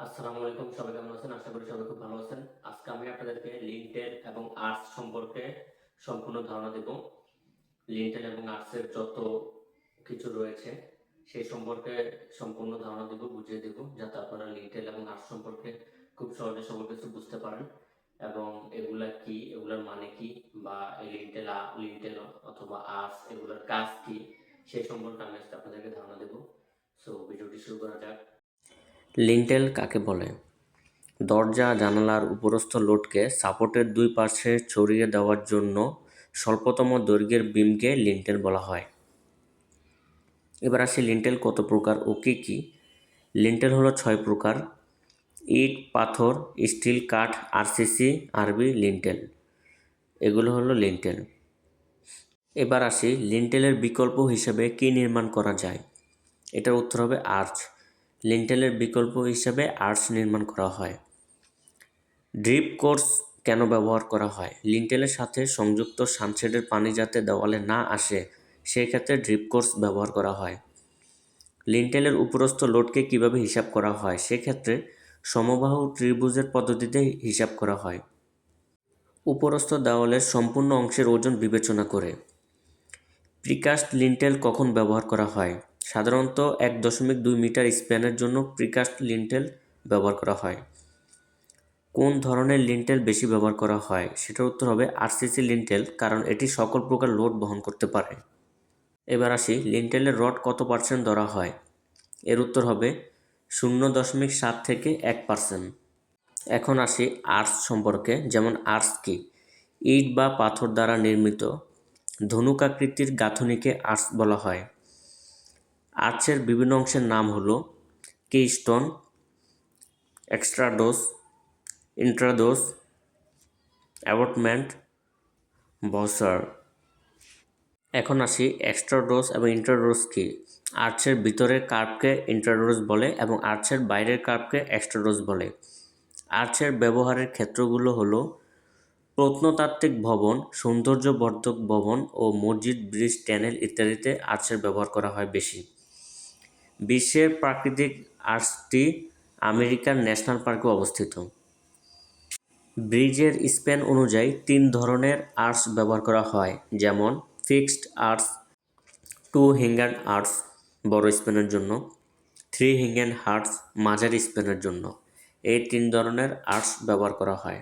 আসসালামু আলাইকুম, সবাই কেমন আছেন? আশা করি সবাই খুব ভালো আছেন। আজকে আমি আপনাদেরকে লিন্টেল এবং আর্টস সম্পর্কে সম্পূর্ণ ধারণা দেব। লিন্টেল এবং আর্টসের যত কিছু রয়েছে, সেই সম্পর্কে সম্পূর্ণ ধারণা দেব, বুঝিয়ে দেব, যাতে আপনারা লিন্টেল এবং আর্টস সম্পর্কে খুব সহজে সকল কিছু বুঝতে পারেন। এবং এগুলা কি, এগুলার মানে কি, বা লিন্টেল লিন্টেল অথবা আর্টস এগুলার কাজ কি, সেই সম্পর্কে আমি আজকে আপনাদেরকে ধারণা দেব। সো ভিডিওটি শুরু করা যাক। লিন্টেল কাকে বলে? দরজা, জানালার উপরস্থ লোডকে সাপোর্টের দুই পাশে ছড়িয়ে দেওয়ার জন্য স্বল্পতম দৈর্ঘ্যের বিমকে লিন্টেল বলা হয়। এবার আসি লিন্টেল কত প্রকার ও কী কী? লিন্টেল হলো ছয় প্রকার। ইট, পাথর, স্টিল, কাঠ, আরসিসি, আরবি, লিন্টেল। এগুলো হলো লিন্টেল। এবার আসি লিন্টেলের বিকল্প হিসেবে কী নির্মাণ করা যায়? এটার উত্তর হবে আর্চ। লিন্টেলের বিকল্প হিসাবে আর্চ নির্মাণ করা হয়। ড্রিপ কোর্স কেন ব্যবহার করা হয়? লিন্টেলের সাথে সংযুক্ত সানশেডের পানি যাতে দেওয়ালে না আসে, সেই ক্ষেত্রে ড্রিপ কোর্স ব্যবহার করা হয়। লিন্টেলের উপরস্থ লোডকে কীভাবে হিসাব করা হয়? সেক্ষেত্রে সমবাহু ত্রিভুজের পদ্ধতিতে হিসাব করা হয়। উপরস্থ দেওয়ালের সম্পূর্ণ অংশের ওজন বিবেচনা করে। প্রিকাস্ট লিন্টেল কখন ব্যবহার করা হয়? সাধারণত এক দশমিক দুই মিটার স্প্যানের জন্য প্রিকাস্ট লিন্টেল ব্যবহার করা হয়। কোন ধরনের লিন্টেল বেশি ব্যবহার করা হয়? সেটার উত্তর হবে আরসিসি লিন্টেল, কারণ এটি সকল প্রকার লোড বহন করতে পারে। এবার আসি, লিন্টেলের রড কত পার্সেন্ট ধরা হয়? এর উত্তর হবে শূন্য দশমিক সাত থেকে এক পার্সেন্ট। এখন আসি আর্টস সম্পর্কে, যেমন আর্টস কি? ইট বা পাথর দ্বারা নির্মিত। ধনুকাকৃতির গাঁথনিকে আর্টস বলা হয়। আর্চের বিভিন্ন অংশের নাম হলো কেস্টোন এক্সট্রাডোস, ইন্ট্রাডোস, অ্যাবটমেন্ট, বসার। এখন আসি এক্সট্রাডোস এবং ইন্ট্রাডোস কি আর্চের ভিতরের কার্ভকে ইন্ট্রাডোস বলে এবং আর্চের বাইরের কার্ভকে এক্সট্রাডোস বলে। আর্চের ব্যবহারের ক্ষেত্রগুলো হলো প্রত্নতাত্ত্বিক ভবন, সৌন্দর্যবর্ধক ভবন ও মসজিদ, ব্রিজ, ট্যানেল ইত্যাদিতে আর্চের ব্যবহার করা হয় বেশি। বিশ্বের প্রাকৃতিক আর্টসটি আমেরিকার ন্যাশনাল পার্কে অবস্থিত। ব্রিজের স্প্যান অনুযায়ী তিন ধরনের আর্টস ব্যবহার করা হয়, যেমন fixed arts two hanger arts বড় স্প্যানের জন্য, থ্রি হ্যাঙ্গার হার্টস, মাঝারি স্প্যানের জন্য। এই তিন ধরনের আর্টস ব্যবহার করা হয়।